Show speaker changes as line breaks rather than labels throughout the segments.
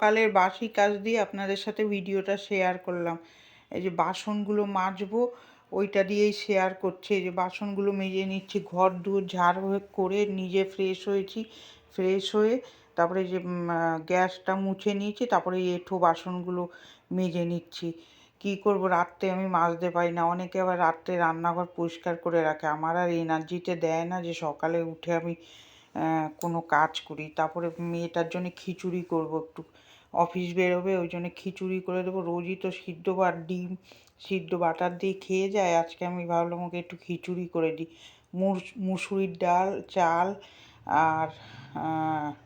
সকালের বাসি কাজ দিয়ে আপনাদের সাথে ভিডিওটা শেয়ার করলাম। এই যে বাসনগুলো মাজবো, ওইটা দিয়েই শেয়ার করছে। যে বাসনগুলো মেজে নিচ্ছি, ঘর দুয়ার ঝাড় করে নিজে ফ্রেশ হয়েছি। ফ্রেশ হয়ে তারপরে যে গ্যাসটা মুছে নিয়েছি, তারপরে এঁঠো বাসনগুলো মেজে নিচ্ছি। কি করব, রাত্রে আমি মাজতে পারি না। অনেকে আবার রাত্রে রান্নাঘর পরিষ্কার করে রাখে। আমার আর এনার্জিতে দেয় না যে সকালে উঠে আমি কোনো কাজ করি। তারপরে মেয়েটার জন্য খিচুড়ি করব একটু। অফিস বেরোবে, ওই জন্য খিচুড়ি করে দেবো। রোজই তো সিদ্ধ বা ডিম, সিদ্ধ বাটার দিয়ে খেয়ে যায়। আজকে আমি ভাবলাম ওকে একটু খিচুড়ি করে দিই। মুস- মুসুরির ডাল, চাল আর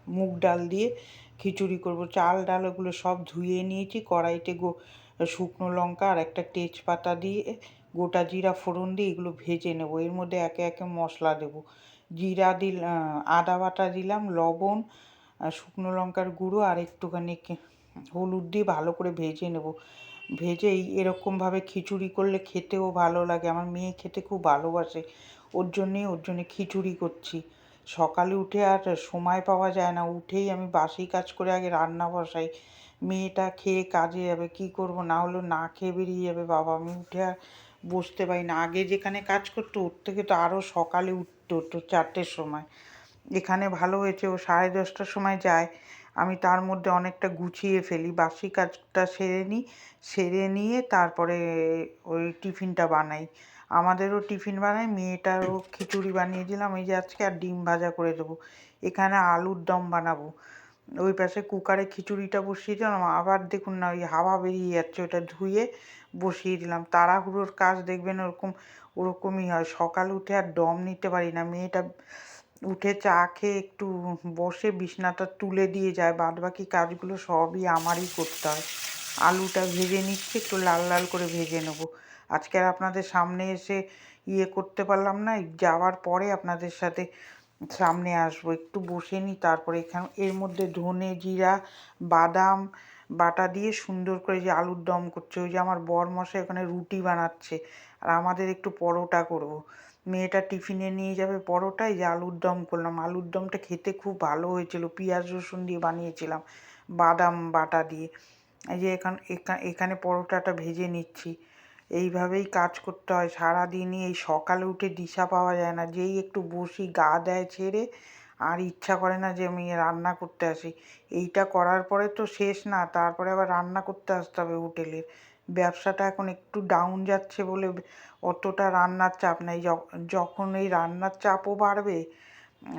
মুগ ডাল দিয়ে খিচুড়ি করব। চাল, ডাল ওগুলো সব ধুয়ে নিয়েছি। কড়াইতে গো, শুকনো লঙ্কা আর একটা তেজপাতা দিয়ে গোটা জিরা ফোড়ন দিয়ে এগুলো ভেজে নেব। এর মধ্যে একে একে মশলা দেব। জিরা দিল, আদা বাটা দিলাম, লবণ আর শুকনো লঙ্কার গুঁড়ো আর একটুখানি হলুদ দিয়ে ভালো করে ভেজে নেব। ভেজে এরকমভাবে খিচুড়ি করলে খেতেও ভালো লাগে। আমার মেয়ে খেতে খুব ভালোবাসে। ওর জন্যেই, ওর জন্যে খিচুড়ি করছি। সকালে উঠে আর সময় পাওয়া যায় না। উঠেই আমি বাসি কাজ করে আগে রান্না বসাই। মেয়েটা খেয়ে কাজে যাবে, কি করব? না হলেও না খেয়ে বেরিয়ে যাবে বাবা। আমি উঠে আর বসতে পারি না। আগে যেখানে কাজ করতো, ওর থেকে তো আরও সকালে উঠতে হতো চারটের সময়। এখানে ভালো হয়েছে, ও সাড়ে দশটার সময় যায়। আমি তার মধ্যে অনেকটা গুছিয়ে ফেলি। বাসি কাজটা সেরে নিই সেরে নিয়ে তারপরে ওই টিফিনটা বানাই। আমাদেরও টিফিন বানাই, মেয়েটারও খিচুড়ি বানিয়ে দিলাম। এই যে আজকে আর ডিম ভাজা করে দেবো। এখানে আলুর দম বানাবো। ওই পাশে কুকারে খিচুড়িটা বসিয়ে দিলাম। আবার দেখুন না, ওই হাওয়া বেরিয়ে যাচ্ছে, ওটা ধুয়ে বসিয়ে দিলাম। তাড়াহুড়োর কাজ দেখবেন ওরকম, ওরকমই হয়। সকাল উঠে আর দম নিতে পারি না। মেয়েটা উঠে চা খেয়ে একটু বসে বিছনাটা তুলে দিয়ে যায়। বাদ বাকি কাজগুলো সবই আমারই করতে হয়। আলুটা ভেজে নিচ্ছি, একটু লাল লাল করে ভেজে নেব। আজকে আর আপনাদের সামনে এসে ইয়ে করতে পারলাম না, যাওয়ার পরে আপনাদের সাথে সামনে আসব। একটু বসে নিই, তারপরে এখানে, এর মধ্যে ধনে জিরা, বাদাম বাটা দিয়ে সুন্দর করে যে আলুর দম করছে। ওই যে আমার বর মশাই ওখানে রুটি বানাচ্ছে। আর আমাদের একটু পরোটা করব। মেয়েটা টিফিনে নিয়ে যাবে পরোটা এই যে আলুর দম করলাম। আলুর দমটা খেতে খুব ভালো হয়েছিল। পেঁয়াজ, রসুন দিয়ে বানিয়েছিলাম, বাদাম বাটা দিয়ে। এই যে এখান এখা- এখানে পরোটাটা ভেজে নিচ্ছি। এইভাবেই কাজ করতে হয়। সারাদিনই এই সকালে উঠে দিশা পাওয়া যায় না। যেই একটু বসি, গা দেয় ছেড়ে, আর ইচ্ছা করে না যে আমি রান্না করতে আসি। এইটা করার পরে তো শেষ না, তারপরে আবার রান্না করতে আসতে হবে হোটেলের। ব্যবসাটা এখন একটু ডাউন যাচ্ছে বলে অতটা রান্নার চাপ নেই। যখ- যখন এই রান্নার চাপও বাড়বে,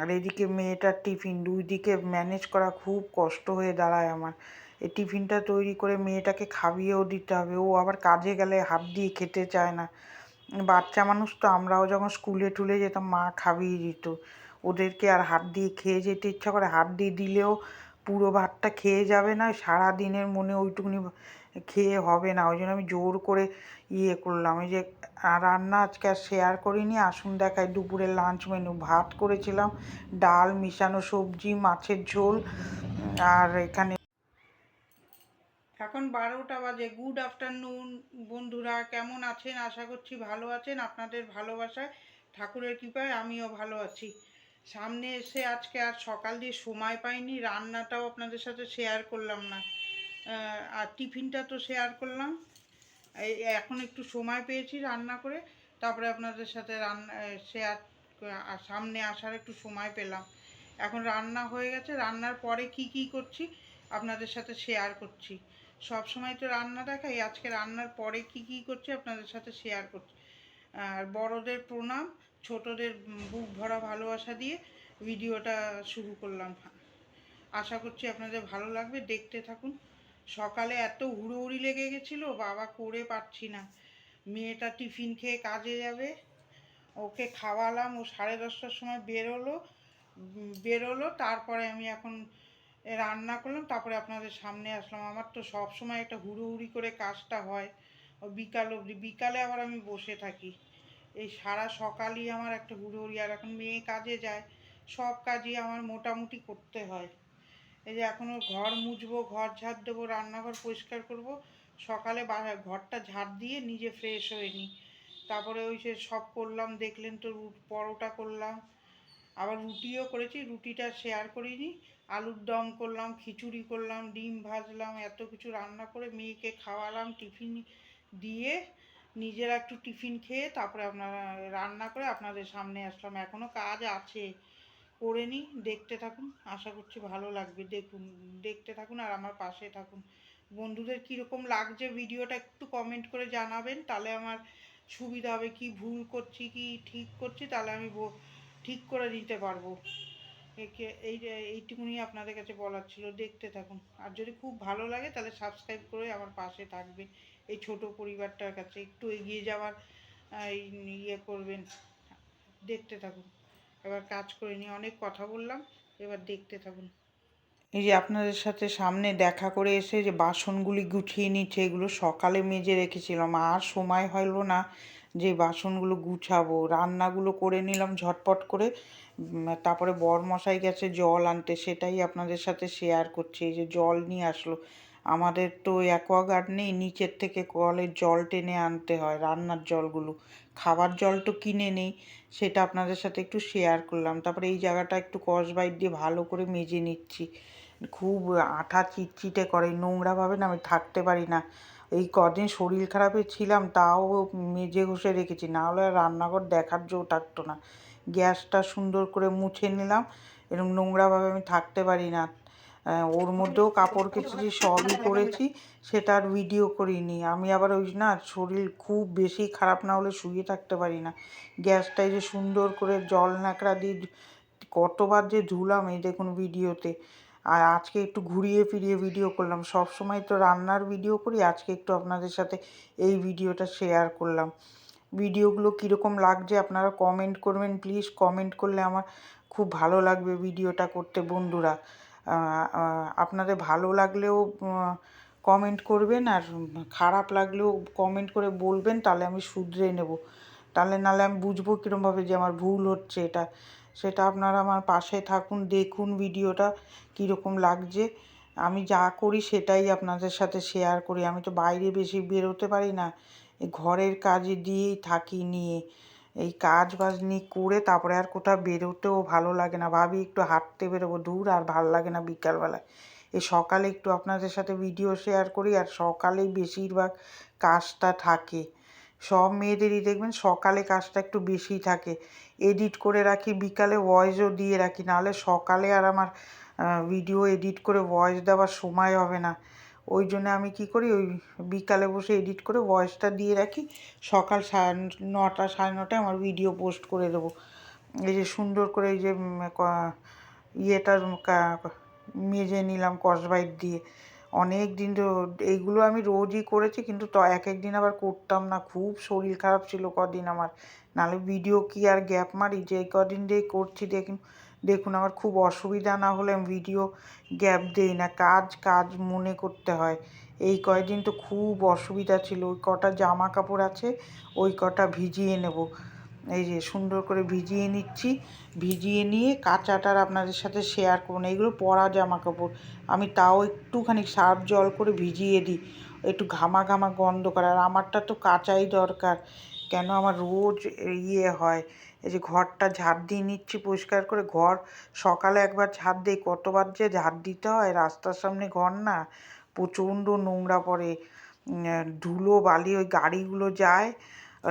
আর এদিকে মেয়েটার টিফিন দুই দিকে ম্যানেজ করা খুব কষ্ট হয়ে দাঁড়ায় আমার। এই টিফিনটা তৈরি করে মেয়েটাকে খাইয়েও দিতে হবে। ও আবার কাজে গেলে হাত দিয়ে খেতে চায় না। বাচ্চা মানুষ তো, আমরাও যখন স্কুলে টুলে যেতাম, মা খাইয়ে দিত। ওদেরকে আর হাত দিয়ে খেয়ে যেতে ইচ্ছা করে, হাত দিয়ে দিলেও পুরো ভাতটা খেয়ে যাবে না সারা দিনের মনে ওইটুকুনি খেয়ে হবে না। ওই জন্য আমি জোর করে ইয়ে করলাম। ওই যে রান্না আজকে আর শেয়ার করিনি। আসুন দেখাই দুপুরের লাঞ্চ মেনু ভাত করেছিলাম, ডাল, মিশানো সবজি, মাছের ঝোল, আর এখানে এখন বারোটা বাজে। গুড আফটারনুন বন্ধুরা, কেমন আছেন? আশা করছি ভালো আছেন। আপনাদের ভালোবাসায়, ঠাকুরের কৃপায় আমিও ভালো আছি। সামনে এসে আজকে আর সকাল দিয়ে সময় পাইনি, রান্নাটাও আপনাদের সাথে শেয়ার করলাম না। আর টিফিনটা তো শেয়ার করলাম। এখন একটু সময় পেয়েছি রান্না করে, তারপরে আপনাদের সাথে রান্না শেয়ার সামনে আসার একটু সময় পেলাম। এখন রান্না হয়ে গেছে, রান্নার পরে কি কি করছি আপনাদের সাথে শেয়ার করছি। সব সময় তো রান্না দেখাই, আজকে রান্নার পরে কি কি করছি আপনাদের সাথে শেয়ার করছি। আর বড়দের প্রণাম ছোটদের বুক ভরা ভালোবাসা দিয়ে ভিডিওটা শুরু করলাম। আশা করছি আপনাদের ভালো লাগবে, দেখতে থাকুন। সকালে এত হুড়োহুড়ি লেগে গেছিল, বাবা করে পারছি না। মেয়েটা টিফিন খেয়ে কাজে যাবে, ওকে খাওয়ালাম, ও সাড়ে দশটার সময় বেরোলো বেরোলো, তারপরে আমি এখন রান্না করলাম, তারপরে আপনাদের সামনে আসলাম। আমার তো সব সময় একটা হুড়োহুড়ি করে কাজটা হয়। ও বিকাল অবধি, বিকালে আবার আমি বসে থাকি। এই সারা সকালই আমার একটা হুড়োহুড়ি আর এখন মেয়ে কাজে যায়, সব কাজই আমার মোটামুটি করতে হয়। এই যে এখনও ঘর মুছবো, ঘর ঝাড় দেবো, রান্নাঘর পরিষ্কার করব, সকালে ঘরটা ঝাড় দিয়ে নিজে ফ্রেশ হয়ে নিই। তারপরে ওই যে সব করলাম, দেখলেন তো রুট পরোটা করলাম, আবার রুটিও করেছি, রুটিটা শেয়ার করিনি, আলুর দম করলাম, খিচুড়ি করলাম, ডিম ভাজলাম, এত কিছু রান্না করে মেয়েকে খাওয়ালাম, টিফিন দিয়ে নিজেরা একটু টিফিন খেয়ে তারপরে আপনারা রান্না করে আপনাদের সামনে আসলাম। এখনও কাজ আছে। করে নিই, দেখতে থাকুন। আশা করছি ভালো লাগবে। দেখুন, দেখতে থাকুন আর আমার পাশে থাকুন। বন্ধুদের কীরকম লাগছে ভিডিওটা একটু কমেন্ট করে জানাবেন। তাহলে আমার সুবিধা হবে কি ভুল করছি, কি ঠিক করছি, তাহলে আমি ঠিক করে দিতে পারব। একে, এই, এইটুকুনি আপনাদের কাছে বলার ছিল। দেখতে থাকুন। আর যদি খুব ভালো লাগে তাহলে সাবস্ক্রাইব করে আমার পাশে থাকবে এই ছোট পরিবারটার কাছে একটু এগিয়ে যাওয়ার ইয়ে করবেন। দেখতে থাকুন। এবার কাজ করে নিয়ে অনেক কথা বললাম, এবার দেখতে থাকুন। এই যে আপনাদের সাথে সামনে দেখা করে এসে যে বাসনগুলি গুছিয়ে নিচ্ছে, এগুলো সকালে মেজে রেখেছিলাম। আর সময় হলো না যে বাসনগুলো গুছাবো। রান্নাগুলো করে নিলাম ঝটপট করে। তারপরে বর মশাই গেছে জল আনতে, সেটাই আপনাদের সাথে শেয়ার করছি। এই যে জল নিয়ে আসলো। আমাদের তো অ্যাকোয়াগার্ড নেই, নিচের থেকে কলের জল টেনে আনতে হয়, রান্নার জলগুলো। খাবার জল তো কিনে নেই, সেটা আপনাদের সাথে একটু শেয়ার করলাম। তারপরে এই জায়গাটা একটু কসবাইট দিয়ে ভালো করে মেজে নিচ্ছি। খুব আঠা চিটচিটে করে নোংরাভাবে না আমি থাকতে পারি না। এই কদিন শরীর খারাপে ছিলাম, তাও মেজে ঘষে রেখেছি, না হলে রান্নাঘর দেখার জো থাকতো না। গ্যাসটা সুন্দর করে মুছে নিলাম এরকম নোংরাভাবে আমি থাকতে পারি না। ওর মধ্যেও কাপড় কেচেছি, সবই করেছি সেটা আর ভিডিও করিনি। আমি আবার ওই না, শরীর খুব বেশি খারাপ না হলে শুয়ে থাকতে পারি না। গ্যাসটাই যে সুন্দর করে জল ন্যাকড়া দিয়ে কতবার যে ধুলাম এই দেখুন ভিডিওতে আর আজকে একটু ঘুরিয়ে ফিরিয়ে ভিডিও করলাম। সব সময় তো রান্নার ভিডিও করি, আজকে একটু আপনাদের সাথে এই ভিডিওটা শেয়ার করলাম। ভিডিওগুলো কীরকম লাগছে আপনারা কমেন্ট করবেন। প্লিজ কমেন্ট করলে আমার খুব ভালো লাগবে ভিডিওটা করতে, বন্ধুরা। আপনাদের ভালো লাগলেও কমেন্ট করবেন আর খারাপ লাগলেও কমেন্ট করে বলবেন, তাহলে আমি শুধরে নেব। তাহলে নাহলে আমি বুঝব কীরমভাবে যে আমার ভুল হচ্ছে এটা। সেটা আপনারা আমার পাশে থাকুন, দেখুন ভিডিওটা কীরকম লাগছে। আমি যা করি সেটাই আপনাদের সাথে শেয়ার করি। আমি তো বাইরে বেশি বেরোতে পারি না। ঘরের কাজে দিয়েই থাকি নিয়ে। এই কাজ বাজ নিয়ে করে তারপরে আর কোথাও বেরোতেও ভালো লাগে না। ভাবি একটু হাঁটতে বেরোবো, দূর আর ভালো লাগে না বিকালবেলায়। এই সকালে একটু আপনাদের সাথে ভিডিও শেয়ার করি আর সকালেই বেশিরভাগ কাজটা থাকে। সব মেয়েদেরই দেখবেন সকালে কাজটা একটু বেশি থাকে। এডিট করে রাখি, বিকালে ভয়েসও দিয়ে রাখি। নাহলে সকালে আর আমার ভিডিও এডিট করে ভয়েস দেওয়ার সময় হবে না। ওই জন্য আমি কি করি, ওই বিকালে বসে এডিট করে ভয়েসটা দিয়ে রাখি। সকাল সাড়ে নটা, সাড়ে নটায় আমার ভিডিও পোস্ট করে দেবো। এই যে সুন্দর করে এই যে ইয়েটা মেজে নিলাম কসবাইট দিয়ে। অনেক দিন এইগুলো আমি রোজই করেছি, কিন্তু তো, এক এক দিন আবার করতাম না। খুব শরীর খারাপ ছিল কদিন আমার। নাহলে ভিডিও কি আর গ্যাপ মারি? যে কদিন দিয়ে করছি দেখুন দেখুন, আমার খুব অসুবিধা না হলে আমি ভিডিও গ্যাপ দিই না, কাজ কাজ মনে করতে হয়। এই কয়দিন তো খুব অসুবিধা ছিল, ওই কটা জামা কাপড় আছে, ওই কটা ভিজিয়ে নেব। এই যে, সুন্দর করে ভিজিয়ে নিচ্ছি, ভিজিয়ে নিয়ে কাঁচাটার আপনাদের সাথে শেয়ার করুন এইগুলো পরা জামা কাপড় আমি তাও একটুখানি সার্ফ জল করে ভিজিয়ে দিই, একটু ঘামা ঘামা গন্ধ করে, আর আমারটা তো কাঁচাই দরকার, কেন আমার রোজ ইয়ে হয় এই যে ঘরটা ঝাড় দিয়ে নিচ্ছি পরিষ্কার করে, ঘর সকালে একবার ঝাড় দিই কতবার যে ঝাড় দিতে হয়, রাস্তার সামনে ঘর না প্রচণ্ড নোংরা পড়ে। ধুলো, বালি, ওই গাড়িগুলো যায়,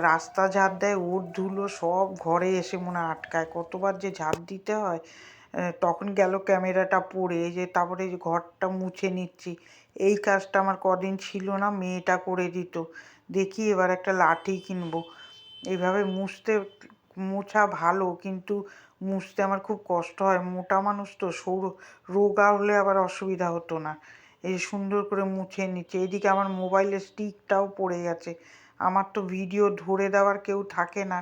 রাস্তা ঝাড় দেয়, ওর ধুলো সব ঘরে এসে মনে আটকায়। কতবার যে ঝাড় দিতে হয় তখন গেল ক্যামেরাটা পড়ে যে তারপরে ঘরটা মুছে নিচ্ছি। এই কাজটা আমার কদিন ছিল না, মেয়েটা করে দিত। দেখি এবার একটা লাঠি কিনবো। এইভাবে মুছতে মোছা ভালো, কিন্তু মুছতে আমার খুব কষ্ট হয়। মোটা মানুষ তো, সৌর, রোগা হলে আবার অসুবিধা হতো না। এই সুন্দর করে মুছে নিচ্ছে। এদিকে আমার মোবাইলের স্টিকটাও পড়ে গেছে। আমার তো ভিডিও ধরে দেওয়ার কেউ থাকে না।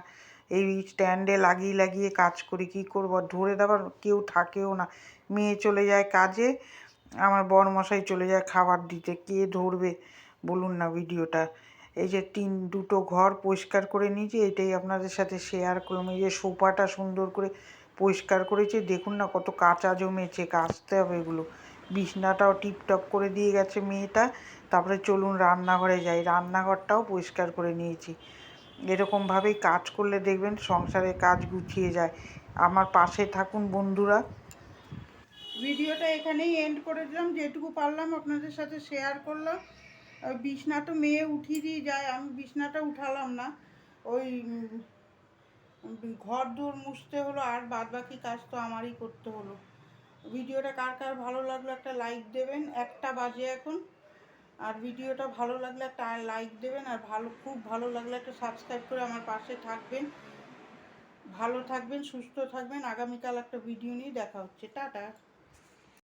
এই স্ট্যান্ডে লাগিয়ে লাগিয়ে কাজ করি, কী করব? ধরে দেওয়ার কেউ থাকেও না। মেয়ে চলে যায় কাজে, আমার বরমশাই চলে যায় খাবার দিতে। কে ধরবে? বলুন না ভিডিওটা এই যে তিন, দুটো ঘর পরিষ্কার করে নিয়েছি, এটাই আপনাদের সাথে শেয়ার করলাম। এই যে সোফাটা সুন্দর করে পরিষ্কার করেছি, দেখুন না কত কাঁচা জমেছে, কাচতে হবে এগুলো। বিছনাটাও টিপটপ করে দিয়ে গেছে মেয়েটা, তারপরে চলুন রান্নাঘরে যাই। রান্নাঘরটাও পরিষ্কার করে নিয়েছি। এরকমভাবেই কাজ করলে দেখবেন সংসারের কাজ গুছিয়ে যায়। আমার পাশে থাকুন বন্ধুরা। ভিডিওটা এখানেই এন্ড করে দিলাম। যেটুকু পারলাম আপনাদের সাথে শেয়ার করলাম। আর বিছনা তো মেয়ে উঠিয়ে দিয়ে যায়, আমি বিছনাটা উঠালাম না। ওই ঘর দূর মুছতে হলো, আর বাদ বাকি কাজ তো আমারই করতে হলো। ভিডিওটা কার কার ভালো লাগল একটা লাইক দেবেন, একটা বাজে এখন। আর ভিডিওটা ভালো লাগলে একটা লাইক দেবেন, আর ভালো, খুব ভালো লাগলে একটা সাবস্ক্রাইব করে আমার পাশে থাকবেন। ভালো থাকবেন, সুস্থ থাকবেন। আগামীকাল একটা ভিডিও নিয়ে দেখা হচ্ছে। টাটা।